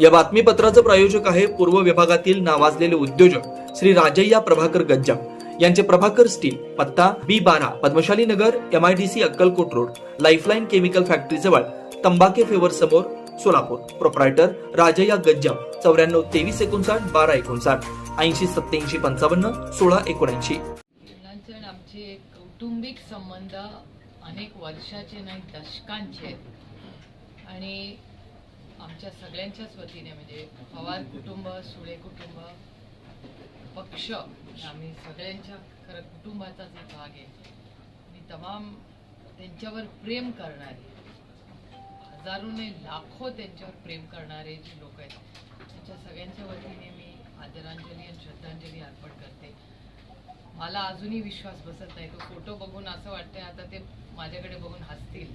या बातमीपत्राचं प्रायोजक आहे पूर्व विभागातील नावाजलेले उद्योजक श्री राजय्या प्रभाकर गज्जा यांचे प्रभाकर स्टील पत्ता बी बारा Padmashali Nagar M I D C Akkalkot road lifeline chemical factory जवळ तंबाके फेवर समोर सोलापूर. प्रोप्रायटर राजय्या गज्जा चौऱ्याण्णव तेवीस एकोणसाठ बारा एकोणसाठ ऐंशी सत्याऐंशी पंचावन्न सोळा एकोणऐंशी. आमचे कौटुंबिक संबंध अनेक वर्षाचे नाही दशकांचे आणि आमच्या सगळ्यांच्याच वतीने म्हणजे पवार कुटुंब सुळे कुटुंब पक्ष आम्ही सगळ्यांच्या खरं कुटुंबाचाच एक भाग आहे मी तमाम त्यांच्यावर प्रेम करणारे हजारोने लाखो त्यांच्यावर प्रेम करणारे जे लोक आहेत त्यांच्या सगळ्यांच्या वतीने मी आदरांजली आणि श्रद्धांजली अर्पण करते. मला अजूनही विश्वास बसत नाही तो फोटो बघून असं वाटतंय आता ते माझ्याकडे बघून हसतील.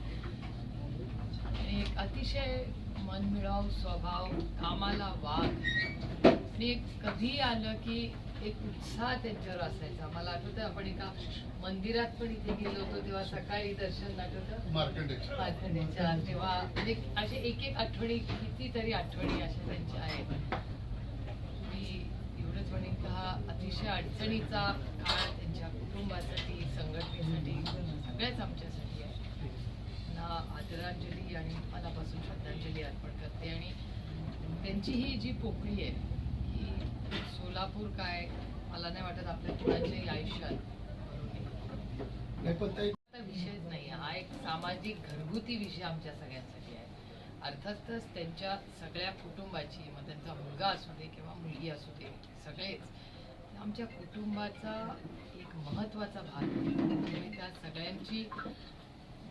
आणि एक अतिशय मनमिळाव स्वभाव कामाला वाघ आणि एक कधी आलं की एक उत्साह त्यांच्यावर असायचा. मला आठवतं आपण एका मंदिरात पण इथे गेलो होतो तेव्हा सकाळी दर्शन आठवतं मार्कंडेयच्या तेव्हा म्हणजे असे एक एक आठवणी कितीतरी आठवणी अशा त्यांच्या आहेत. मी एवढंच म्हणेन का हा अतिशय अडचणीचा काळ त्यांच्या कुटुंबासाठी संघटनेसाठी सगळ्याच आमच्यासाठी. ना आदरांजली आणि मनापासून श्रद्धांजली अर्पण करते. आणि त्यांची ही जी पोकळी आहे ही सोलापूर काय मला नाही वाटत आपल्या कुणाच्याही आयुष्यात. विषयच नाही. हा एक सामाजिक घरगुती विषय आमच्या सगळ्यांसाठी आहे. अर्थातच त्यांच्या सगळ्या कुटुंबाची मग त्यांचा मुलगा असू दे किंवा मुलगी असू दे सगळेच. आमच्या कुटुंबाचा एक महत्त्वाचा भाग आहे. त्या सगळ्यांची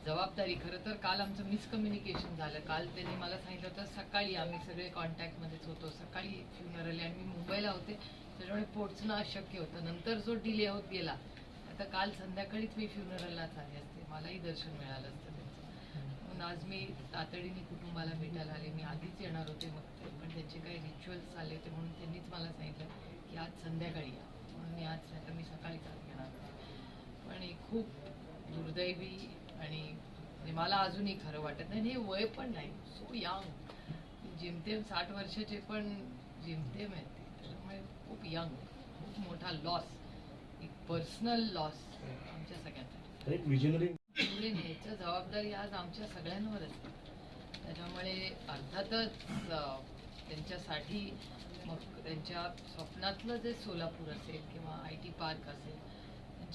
जबाबदारी. खरं तर काल आमचं मिसकम्युनिकेशन झालं. काल त्यांनी मला सांगितलं होतं सकाळी आम्ही सगळे कॉन्टॅक्टमध्येच होतो. सकाळी फ्युनरल आणि मी मुंबईला होते. त्याच्यामुळे पोहोचणं अशक्य होतं. नंतर जो डिले होत गेला आता काल संध्याकाळीच मी फ्युनरललाच आले असते. मलाही दर्शन मिळालं असतं त्यांचं. म्हणून आज मी तातडीने कुटुंबाला भेटायला आले. मी आधीच येणार होते मग पण त्यांचे काही रिच्युअल्स आले होते म्हणून त्यांनीच मला सांगितलं की आज संध्याकाळी या. म्हणून मी आज नाही मी सकाळीच आज येणार होते. पण खूप दुर्दैवी आणि म्हणजे मला अजूनही खरं वाटत नाही. हे वय पण नाही. सो यंग जेमतेम साठ वर्षाचे पण जेमतेम आहेत ते. त्याच्यामुळे खूप यंग खूप मोठा लॉस एक पर्सनल लॉस आमच्या सगळ्यांसाठी विजनरी त्यामुळे ह्याचं जबाबदारी आज आमच्या सगळ्यांवरच आहे. त्याच्यामुळे अर्थातच त्यांच्यासाठी मग त्यांच्या स्वप्नातलं जे सोलापूर असेल किंवा आय टी पार्क असेल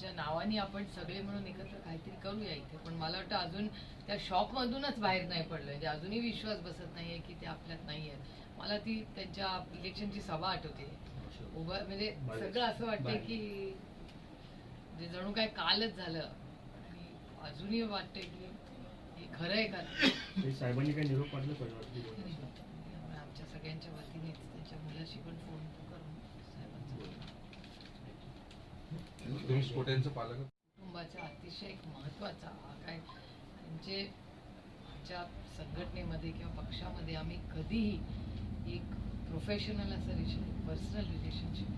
त्यांच्या नावाने आपण सगळे म्हणून एकत्र काहीतरी करूया इथे. पण मला वाटतं अजून त्या शॉपमधूनच बाहेर नाही पडलं म्हणजे अजूनही विश्वास बसत नाहीये की ते आपल्यात नाही आहेत मला ती त्यांच्या इलेक्शनची सभा आठवते. उभं म्हणजे सगळं असं वाटतंय की म्हणजे जणू काय कालच झालं. आणि अजूनही वाटतंय की हे खरं आहे का साहेबांनी काही निरोप त्यामुळे आमच्या सगळ्यांच्या वतीनेच. त्यांच्या मुलाशी पण फोन तुम्ही स्फोट्यांचं पालक कुटुंबाचा अतिशय एक महत्त्वाचा भाग आहे. म्हणजे आमच्या संघटनेमध्ये किंवा पक्षामध्ये आम्ही कधीही एक प्रोफेशनल असं रिलेशन पर्सनल रिलेशनशिप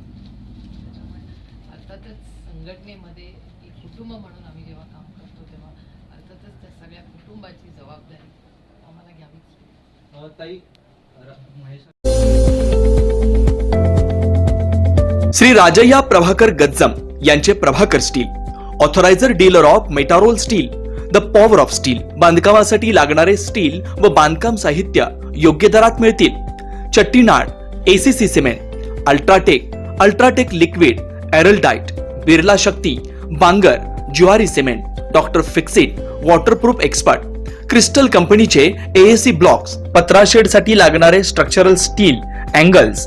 त्याच्यामुळे अर्थातच संघटनेमध्ये एक कुटुंब म्हणून आम्ही जेव्हा काम करतो तेव्हा अर्थातच त्या सगळ्या कुटुंबाची जबाबदारी आम्हाला घ्यावीच ताई श्री राजय्या प्रभाकर गज्जम यांचे Prabhakar steel authoriser dealer of Metarol steel the power of steel बांधकामासाठी लागणारे स्टील व बांधकाम साहित्य योग्य दरात मिळतील. Chettinad ACC cement UltraTech UltraTech liquid Araldite Birla Shakti Bangur Zuari cement doctor Fixit waterproof expert crystal कंपनीचे एएसी ब्लॉक्स पत्राशेडसाठी लागणारे structural steel angles